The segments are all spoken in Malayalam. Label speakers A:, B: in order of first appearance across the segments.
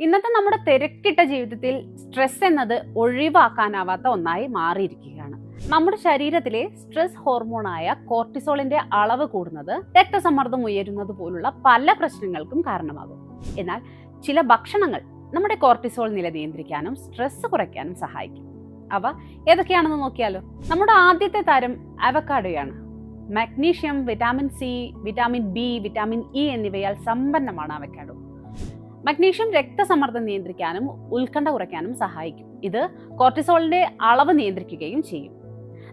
A: ഇന്നത്തെ നമ്മുടെ തിരക്കിട്ട ജീവിതത്തിൽ സ്ട്രെസ് എന്നത് ഒഴിവാക്കാനാവാത്ത ഒന്നായി മാറിയിരിക്കുകയാണ്. നമ്മുടെ ശരീരത്തിലെ സ്ട്രെസ് ഹോർമോണായ കോർട്ടിസോളിന്റെ അളവ് കൂടുന്നത് രക്തസമ്മർദ്ദം ഉയരുന്നത് പോലുള്ള പല പ്രശ്നങ്ങൾക്കും കാരണമാകും. എന്നാൽ ചില ഭക്ഷണങ്ങൾ നമ്മുടെ കോർട്ടിസോൾ നില നിയന്ത്രിക്കാനും സ്ട്രെസ് കുറയ്ക്കാനും സഹായിക്കും. അവ ഏതൊക്കെയാണെന്ന് നോക്കിയാലോ? നമ്മുടെ ആദ്യത്തെ താരം അവക്കാഡോയാണ് magnesium vitamin C vitamin B vitamin E എന്നിവയാൽ സമ്പന്നമാണ് അവക്കാഡോ മഗ്നീഷ്യം രക്തസമ്മർദ്ദം നിയന്ത്രിക്കാനും ഉത്കണ്ഠ കുറയ്ക്കാനും സഹായിക്കും. ഇത് കോർട്ടിസോളിന്റെ അളവ് നിയന്ത്രിക്കുകയും ചെയ്യും.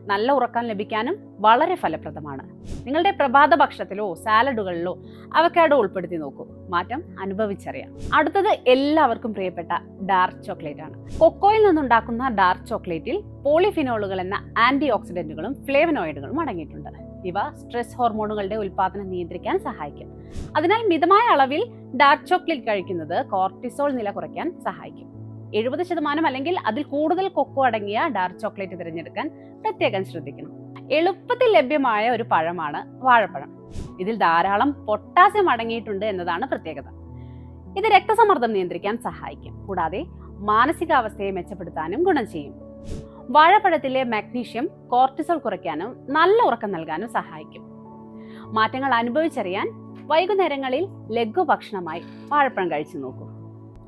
A: നല്ല ഉറക്കം ലഭിക്കാനും വളരെ ഫലപ്രദമാണ്. നിങ്ങളുടെ പ്രഭാത ഭക്ഷണത്തിലോ സാലഡുകളിലോ അവക്കാഡോ ഉൾപ്പെടുത്തി നോക്കൂ. മാറ്റം അനുഭവിച്ചറിയാം. അടുത്തത് എല്ലാവർക്കും പ്രിയപ്പെട്ട ഡാർക്ക് ചോക്ലേറ്റ് ആണ്. കൊക്കോയിൽ നിന്നുണ്ടാക്കുന്ന ഡാർക്ക് ചോക്ലേറ്റിൽ പോളിഫിനോളുകൾ എന്ന ആന്റി ഓക്സിഡന്റുകളും ഫ്ലേവനോയിഡുകളും അടങ്ങിയിട്ടുണ്ട്. ഇവ സ്ട്രെസ് ഹോർമോണുകളുടെ ഉൽപ്പാദനം നിയന്ത്രിക്കാൻ സഹായിക്കും. അതിനാൽ മിതമായ അളവിൽ ഡാർക്ക് ചോക്ലേറ്റ് കഴിക്കുന്നത് കോർട്ടിസോൾ നില കുറയ്ക്കാൻ സഹായിക്കും. എഴുപത് ശതമാനം അല്ലെങ്കിൽ അതിൽ കൂടുതൽ കൊക്കോ അടങ്ങിയ ഡാർക്ക് ചോക്ലേറ്റ് തിരഞ്ഞെടുക്കാൻ പ്രത്യേകം ശ്രദ്ധിക്കണം. എളുപ്പത്തിൽ ലഭ്യമായ ഒരു പഴമാണ് വാഴപ്പഴം. ഇതിൽ ധാരാളം പൊട്ടാസ്യം അടങ്ങിയിട്ടുണ്ട് എന്നതാണ് പ്രത്യേകത. ഇത് രക്തസമ്മർദ്ദം നിയന്ത്രിക്കാൻ സഹായിക്കും. കൂടാതെ മാനസികാവസ്ഥയെ മെച്ചപ്പെടുത്താനും ഗുണം ചെയ്യും. വാഴപ്പഴത്തിലെ മാഗ്നീഷ്യം കോർട്ടിസോൾ കുറയ്ക്കാനും നല്ല ഉറക്കം നൽകാനും സഹായിക്കും. മാറ്റങ്ങൾ അനുഭവിച്ചറിയാൻ വൈകുന്നേരങ്ങളിൽ ലഘു ഭക്ഷണമായി വാഴപ്പഴം കഴിച്ചു നോക്കൂ.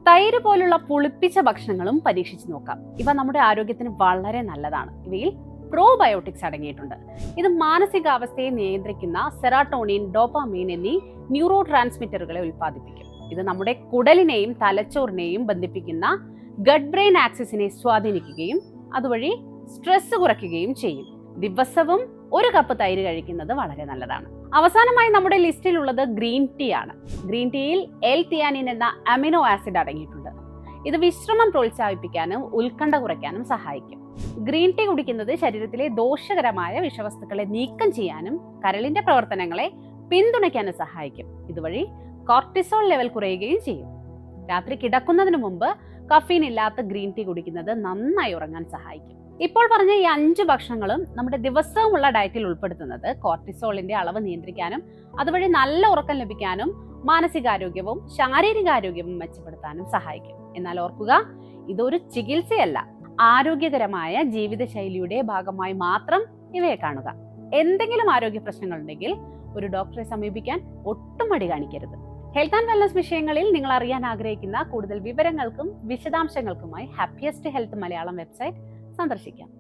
A: തൈര് പോലുള്ള പുളിപ്പിച്ച ഭക്ഷണങ്ങളും പരീക്ഷിച്ച് നോക്കാം. ഇവ നമ്മുടെ ആരോഗ്യത്തിന് വളരെ നല്ലതാണ്. ഇവയിൽ പ്രോബയോട്ടിക്സ് അടങ്ങിയിട്ടുണ്ട്. ഇത് മാനസികാവസ്ഥയെ നിയന്ത്രിക്കുന്ന സെറാട്ടോണിൻ ഡോപ്പാമീൻ എന്നീ ന്യൂറോ ട്രാൻസ്മിറ്ററുകളെ ഉൽപ്പാദിപ്പിക്കും. ഇത് നമ്മുടെ കുടലിനെയും തലച്ചോറിനെയും ബന്ധിപ്പിക്കുന്ന ഗഡ് ബ്രെയിൻ ആക്സിസിനെ സ്വാധീനിക്കുകയും അതുവഴി സ്ട്രെസ് കുറയ്ക്കുകയും ചെയ്യും. ദിവസവും ഒരു കപ്പ് തൈര് കഴിക്കുന്നത് വളരെ നല്ലതാണ്. അവസാനമായി നമ്മുടെ ലിസ്റ്റിലുള്ളത് ഗ്രീൻ ടീ ആണ്. ഗ്രീൻ ടീയിൽ എൽ തിയാനിൻ എന്ന അമിനോ ആസിഡ് അടങ്ങിയിട്ടുണ്ട്. ഇത് വിശ്രമം പ്രോത്സാഹിപ്പിക്കാനും ഉത്കണ്ഠ കുറയ്ക്കാനും സഹായിക്കും. ഗ്രീൻ ടീ കുടിക്കുന്നത് ശരീരത്തിലെ ദോഷകരമായ വിഷവസ്തുക്കളെ നീക്കം ചെയ്യാനും കരളിന്റെ പ്രവർത്തനങ്ങളെ പിന്തുണയ്ക്കാനും സഹായിക്കും. ഇതുവഴി കോർട്ടിസോൾ ലെവൽ കുറയുകയും ചെയ്യും. രാത്രി കിടക്കുന്നതിന് മുമ്പ് കഫീൻ ഇല്ലാത്ത ഗ്രീൻ ടീ കുടിക്കുന്നത് നന്നായി ഉറങ്ങാൻ സഹായിക്കും. ഇപ്പോൾ പറഞ്ഞ ഈ അഞ്ച് ഭക്ഷണങ്ങളും നമ്മുടെ ദിവസവുമുള്ള ഡയറ്റിൽ ഉൾപ്പെടുത്തുന്നത് കോർട്ടിസോളിന്റെ അളവ് നിയന്ത്രിക്കാനും അതുവഴി നല്ല ഉറക്കം ലഭിക്കാനും മാനസികാരോഗ്യവും ശാരീരികാരോഗ്യവും മെച്ചപ്പെടുത്താനും സഹായിക്കും. എന്നാൽ ഓർക്കുക ഇതൊരു ചികിത്സയല്ല ആരോഗ്യകരമായ ജീവിതശൈലിയുടെ ഭാഗമായി മാത്രം ഇവയെ കാണുക. എന്തെങ്കിലും ആരോഗ്യ പ്രശ്നങ്ങളുണ്ടെങ്കിൽ ഒരു ഡോക്ടറെ സമീപിക്കാൻ ഒട്ടും മടി കാണിക്കരുത്. ഹെൽത്ത് ആൻഡ് വെൽനസ് വിഷയങ്ങളിൽ നിങ്ങൾ അറിയാൻ ആഗ്രഹിക്കുന്ന കൂടുതൽ വിവരങ്ങൾക്കും വിശദാംശങ്ങൾക്കുമായി ഹാപ്പിയസ്റ്റ് ഹെൽത്ത് മലയാളം വെബ്സൈറ്റ് സന്ദർശിക്കാം.